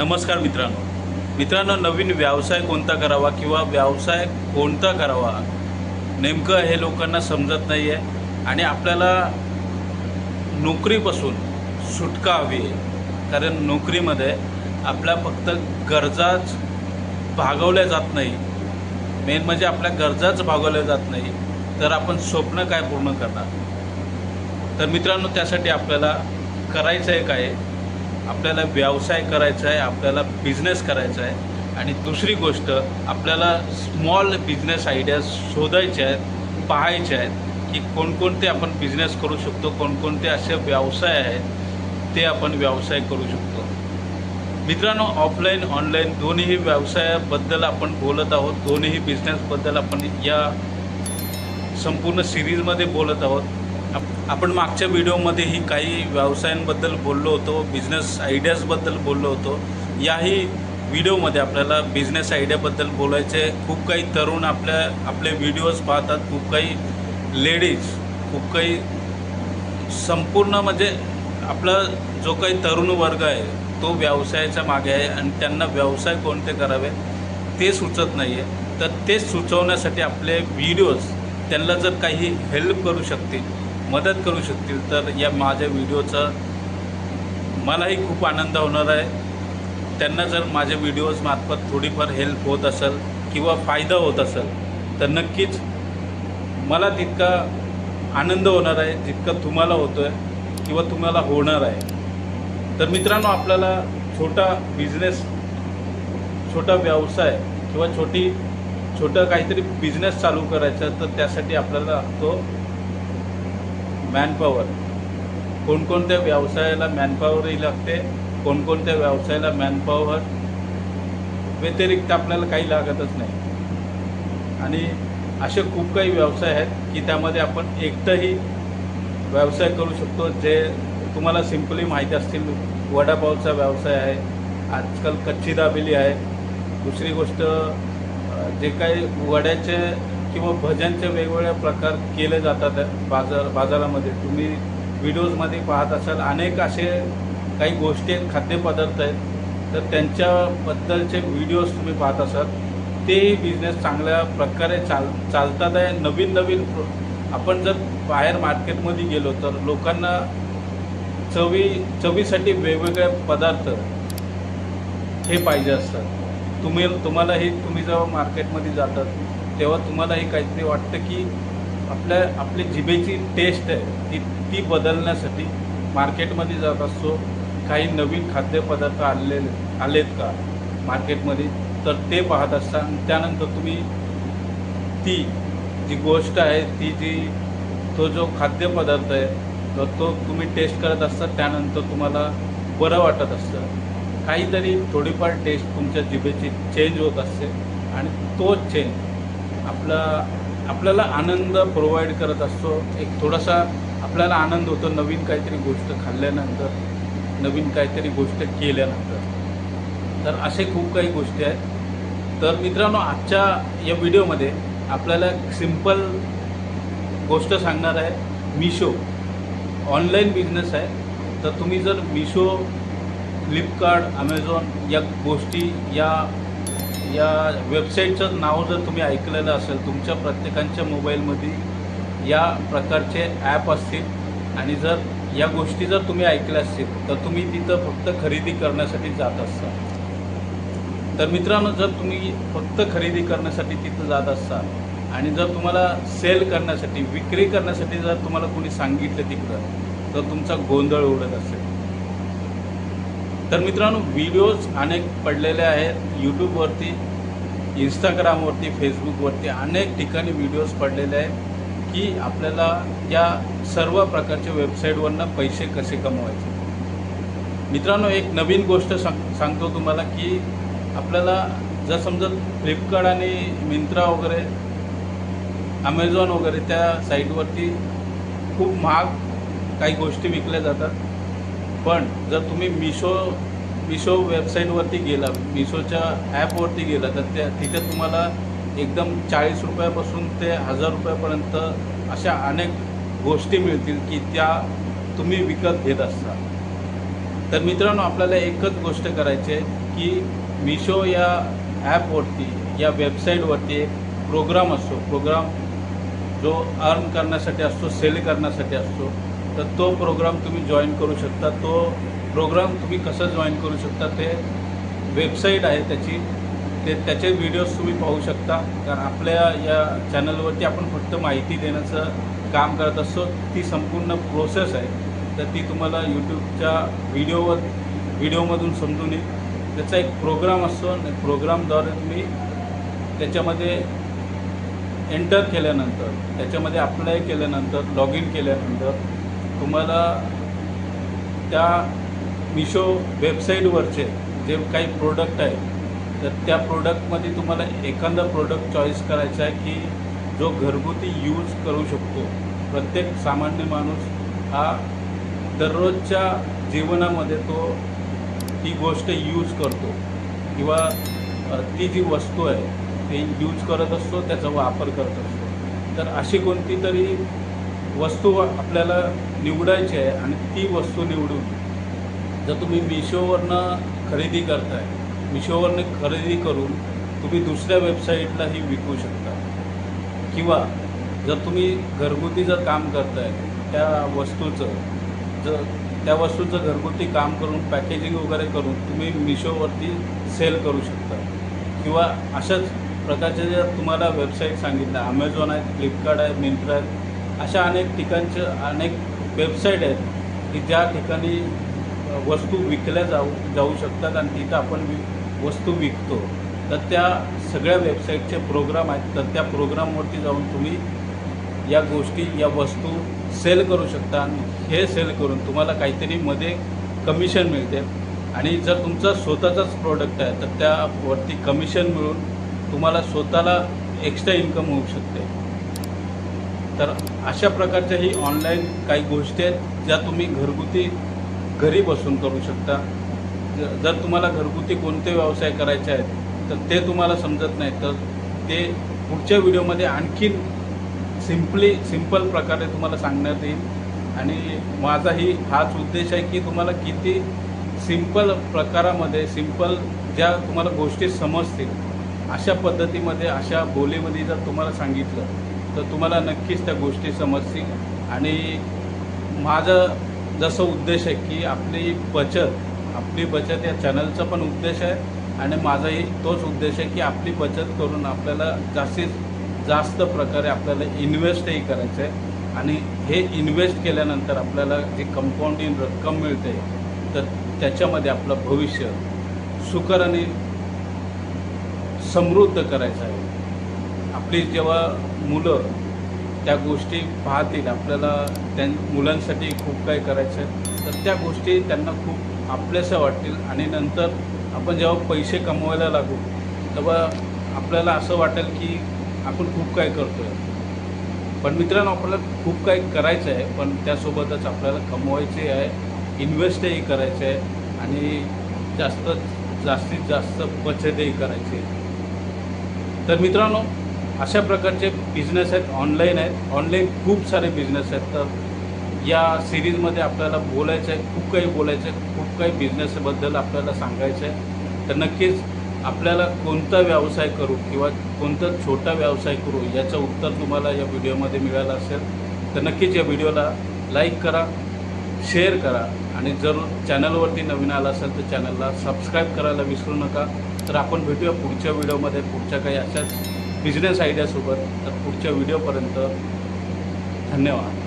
नमस्कार मित्रांनो मित्रांनो नवीन व्यवसाय कोणता करावा किंवा व्यवसाय कोणता करावा? नेमकं हे लोकांना समजत नाही आहे आणि आपल्याला नोकरीपासून सुटका हवी आहे कारण नोकरीमध्ये आपल्या फक्त गरजाच भागवल्या जात नाही. मेन म्हणजे आपल्या गरजाच भागवल्या जात नाही. तर आपण स्वप्न काय पूर्ण करणार? तर मित्रांनो त्यासाठी आपल्याला करायचं आहे काय? आपल्याला व्यवसाय करायचा आहे आपल्याला बिझनेस करायचा आहे. आणि दुसरी गोष्ट आपल्याला स्मॉल बिझनेस आयडियाज शोधायच्या आहेत पाहायच्या आहेत की कोणकोणते आपण बिझनेस करू शकतो कोणकोणते असे व्यवसाय आहेत ते आपण व्यवसाय करू शकतो. मित्रांनो ऑफलाईन ऑनलाईन दोन्ही व्यवसायाबद्दल आपण बोलत आहोत दोन्ही बिझनेसबद्दल आपण या संपूर्ण सिरीजमध्ये बोलत आहोत. आप- आपण मागच्या व्हिडिओमध्येही काही व्यवसायांबद्दल बोललो होतो बिझनेस आयडियाजबद्दल बोललो होतो. याही व्हिडिओमध्ये आपल्याला बिझनेस आयडियाबद्दल बोलायचे. खूप काही तरुण आपल्या आपले व्हिडिओज पाहतात. खूप काही लेडीज खूप काही संपूर्ण म्हणजे आपला जो काही तरुण वर्ग आहे तो व्यवसायाच्या मागे आहे आणि त्यांना व्यवसाय कोणते करावे ते सुचत नाही आहे तर ते सुचवण्यासाठी आपले व्हिडिओज त्यांना जर काही हेल्प करू शकतील मदत करू शकतील तर या माझ्या व्हिडिओचा मलाही खूप आनंद होणार आहे. त्यांना जर माझ्या व्हिडिओज मार्फत थोडीफार हेल्प होत असेल किंवा फायदा होत असेल तर नक्कीच मला तितका आनंद होणार आहे जितका तुम्हाला होतो आहे किंवा तुम्हाला होणार आहे. तर मित्रांनो आपल्याला छोटा बिझनेस छोटा व्यवसाय किंवा छोटी छोटं काहीतरी बिझनेस चालू करायचा तर त्यासाठी आपल्याला तो मॅनपॉवर कोणकोणत्या व्यवसायाला मॅनपॉवरही लागते कोणकोणत्या व्यवसायाला मॅनपॉवर व्यतिरिक्त आपल्याला काही लागतच नाही. आणि असे खूप काही व्यवसाय आहेत की त्यामध्ये आपण एकटंही व्यवसाय करू शकतो. जे तुम्हाला सिम्पली माहिती असतील वडापावचा व्यवसाय आहे आजकाल कच्ची दाबेली आहे. दुसरी गोष्ट जे काही वड्याचे किंवा भजनचे वेगवेगळ्या प्रकार केले जातात बाजार बाजारामध्ये. तुम्ही व्हिडिओजमध्ये पाहत असाल अनेक असे काही गोष्टी आहेत खाद्यपदार्थ आहेत. तर त्यांच्याबद्दलचे व्हिडिओज तुम्ही पाहत असाल तेही बिझनेस चांगल्या प्रकारे चाल चालतात आहे. नवीन नवीन आपण जर बाहेर मार्केटमध्ये गेलो तर लोकांना चवी चवीसाठी वेगवेगळे पदार्थ हे पाहिजे असतात. तुम्ही तुम्हालाही तुम्ही जेव्हा मार्केटमध्ये जातात तेव्हा तुम्हालाही काहीतरी वाटतं की आपल्या आपली जिभेची टेस्ट आहे ती ती बदलण्यासाठी मार्केटमध्ये जात असतो काही नवीन खाद्यपदार्थ आले आलेत का मार्केटमध्ये तर ते पाहत असता आणि त्यानंतर तुम्ही ती जी गोष्ट आहे ती जी तो जो खाद्यपदार्थ आहे तर तो तुम्ही टेस्ट करत असता त्यानंतर तुम्हाला बरं वाटत असतं. काहीतरी थोडीफार टेस्ट तुमच्या जिभेची चेंज होत असते आणि तो चेंज आपला आपल्याला आनंद प्रोव्हाइड करत असतो. एक थोडासा आपल्याला आनंद होतो नवीन काहीतरी गोष्ट खाल्ल्यानंतर नवीन काहीतरी गोष्ट केल्यानंतर. तर असे खूप काही गोष्टी आहेत. तर मित्रांनो आजच्या या व्हिडिओमध्ये आपल्याला सिंपल गोष्ट सांगणार आहे. मिशो ऑनलाईन बिझनेस आहे. तर तुम्ही जर मिशो फ्लिपकार्ट अमेझॉन या गोष्टी या या वेबसाईटचं नाव जर तुम्ही ऐकलेलं असेल तुमच्या प्रत्येकांच्या मोबाईलमध्ये या प्रकारचे ॲप असतील. आणि जर या गोष्टी जर तुम्ही ऐकल्या असतील तर तुम्ही तिथं फक्त खरेदी करण्यासाठी जात असता तर मित्रांनो जर तुम्ही फक्त खरेदी करण्यासाठी तिथं जात असाल आणि जर तुम्हाला सेल करण्यासाठी विक्री करण्यासाठी जर तुम्हाला कोणी सांगितलं तिकडं तर तुमचा गोंधळ उडत असेल. तर मित्रांनो व्हिडिओज अनेक पडलेले आहेत. यूट्यूबवरती इंस्टाग्रामवरती फेसबुकवरती अनेक ठिकाणी व्हिडिओज पडलेले आहेत की आपल्याला या सर्व प्रकारच्या वेबसाईटवरनं पैसे कसे कमवायचे. मित्रांनो एक नवीन गोष्ट सांग सांगतो तुम्हाला की आपल्याला जर समजा फ्लिपकार्ट आणि मिंत्रा वगैरे अमेझॉन वगैरे त्या साईटवरती खूप महाग काही गोष्टी विकल्या जातात. पण जर तुम्ही मिशो मिशो वेबसाईटवरती गेला मिशोच्या ॲपवरती गेला तर त्या तिथे तुम्हाला एकदम चाळीस रुपयापासून ते हजार रुपयापर्यंत अशा अनेक गोष्टी मिळतील की त्या तुम्ही विकत घेत असता. तर मित्रांनो आपल्याला एकच गोष्ट करायची आहे की मिशो या ॲपवरती या वेबसाईटवरती एक प्रोग्राम असतो. प्रोग्राम जो अर्न करण्यासाठी असतो सेल करण्यासाठी असतो. तर तो प्रोग्राम तुम्ही जॉईन करू शकता. तो प्रोग्राम तुम्ही कसं जॉईन करू शकता ते वेबसाईट आहे त्याची. ते त्याचे व्हिडिओज तुम्ही पाहू शकता. कारण आपल्या या चॅनलवरती आपण फक्त माहिती देण्याचं काम करत असतो. ती संपूर्ण प्रोसेस आहे. तर ती तुम्हाला यूट्यूबच्या व्हिडिओवर व्हिडिओमधून समजून येईल. त्याचा एक प्रोग्राम असतो आणि प्रोग्रामद्वारे तुम्ही त्याच्यामध्ये एंटर केल्यानंतर त्याच्यामध्ये अप्लाय केल्यानंतर लॉग इन केल्यानंतर तुम्हाला त्या मिशो वेबसाईटवरचे जे काही प्रोडक्ट आहे तर त्या प्रोडक्टमध्ये तुम्हाला एखादा प्रोडक्ट चॉईस करायचा आहे की जो घरगुती यूज करू शकतो. प्रत्येक सामान्य माणूस हा दररोजच्या जीवनामध्ये तो ती गोष्ट यूज करतो. किंवा ती जी वस्तू आहे ते यूज करत असतो त्याचा वापर करत असतो. तर अशी कोणती तरी वस्तू आपल्याला निवडायची आहे आणि ती वस्तू निवडून जर तुम्ही मिशोवरनं खरेदी करताय मिशोवरनं खरेदी करून तुम्ही दुसऱ्या वेबसाईटलाही विकू शकता. किंवा जर तुम्ही घरगुती जर काम करताय त्या वस्तूचं जर त्या वस्तूचं घरगुती काम करून पॅकेजिंग वगैरे करून तुम्ही मिशोवरती सेल करू शकता. किंवा अशाच प्रकारचे जर तुम्हाला वेबसाईट सांगितलं अमेझॉन आहे फ्लिपकार्ट आहे मिंत्रा आहे अशा अनेक ठिकाणचे अनेक वेबसाईट आहेत की ज्या ठिकाणी वस्तू विकल्या जाऊ जाऊ शकतात आणि तिथं आपण वि वस्तू विकतो. तर त्या सगळ्या वेबसाईटचे प्रोग्राम आहेत. तर त्या प्रोग्रामवरती जाऊन तुम्ही या गोष्टी या वस्तू सेल करू शकता आणि हे सेल करून तुम्हाला काहीतरी मध्ये कमिशन मिळते. आणि जर तुमचा स्वतःचाच प्रोडक्ट आहे तर त्यावरती कमिशन मिळून तुम्हाला स्वतःला एक्स्ट्रा इन्कम होऊ शकते. तर अशा प्रकारच्या ही ऑनलाईन काही गोष्टी आहेत ज्या तुम्ही घरगुती घरी बसून करू शकता. जर तुम्हाला घरगुती कोणते व्यवसाय करायचे आहेत तर ते तुम्हाला समजत नाही. तर ते पुढच्या व्हिडिओमध्ये आणखीन सिम्पली सिंपल प्रकारे तुम्हाला सांगण्यात येईल. आणि माझाही हाच उद्देश आहे की तुम्हाला किती सिंपल प्रकारामध्ये सिंपल ज्या तुम्हाला गोष्टी समजतील अशा पद्धतीमध्ये अशा बोलीमध्ये जर तुम्हाला सांगितलं तर तुम्हाला नक्कीच त्या गोष्टी समजतील. आणि माझं जसं उद्देश आहे की आपली बचत आपली बचत या चॅनलचा पण उद्देश आहे. आणि माझाही तोच उद्देश आहे की आपली बचत करून आपल्याला जास्तीत जास्त प्रकारे आपल्याला इन्व्हेस्टही करायचं आहे आणि हे इन्व्हेस्ट केल्यानंतर आपल्याला जी कंपाऊंडिंग रक्कम मिळते तर त्याच्यामध्ये आपलं भविष्य सुकर आणि समृद्ध करायचं आहे. आपली जेव्हा मुलं त्या गोष्टी पाहतील आपल्याला त्या मुलांसाठी खूप काही करायचं आहे तर त्या गोष्टी त्यांना खूप आपल्याशा वाटतील. आणि नंतर आपण जेव्हा पैसे कमवायला लागू तेव्हा आपल्याला असं वाटेल की आपण खूप काही करतो आहे पण मित्रांनो आपल्याला खूप काही करायचं आहे पण त्यासोबतच आपल्याला कमवायचे आहे इन्व्हेस्टही करायचं आहे आणि जास्त जास्तीत जास्त बचतही करायची आहे तर मित्रांनो अशा प्रकारचे बिझनेस आहेत ऑनलाईन आहेत. ऑनलाईन खूप सारे बिझनेस आहेत. तर या सिरीजमध्ये आपल्याला बोलायचं आहे खूप काही बोलायचं आहे खूप काही बिझनेसबद्दल आपल्याला सांगायचं आहे तर नक्कीच आपल्याला कोणता व्यवसाय करू किंवा कोणता छोटा व्यवसाय करू याचं उत्तर तुम्हाला या व्हिडिओमध्ये मिळालं असेल. तर नक्कीच या व्हिडिओला लाईक करा शेअर करा आणि जर चॅनलवरती नवीन आला असेल तर चॅनलला सबस्क्राईब करायला विसरू नका. तर आपण भेटूया पुढच्या व्हिडिओमध्ये पुढच्या काही अशाच बिझनेस आयडियासोबत तर पुढच्या व्हिडिओपर्यंत धन्यवाद.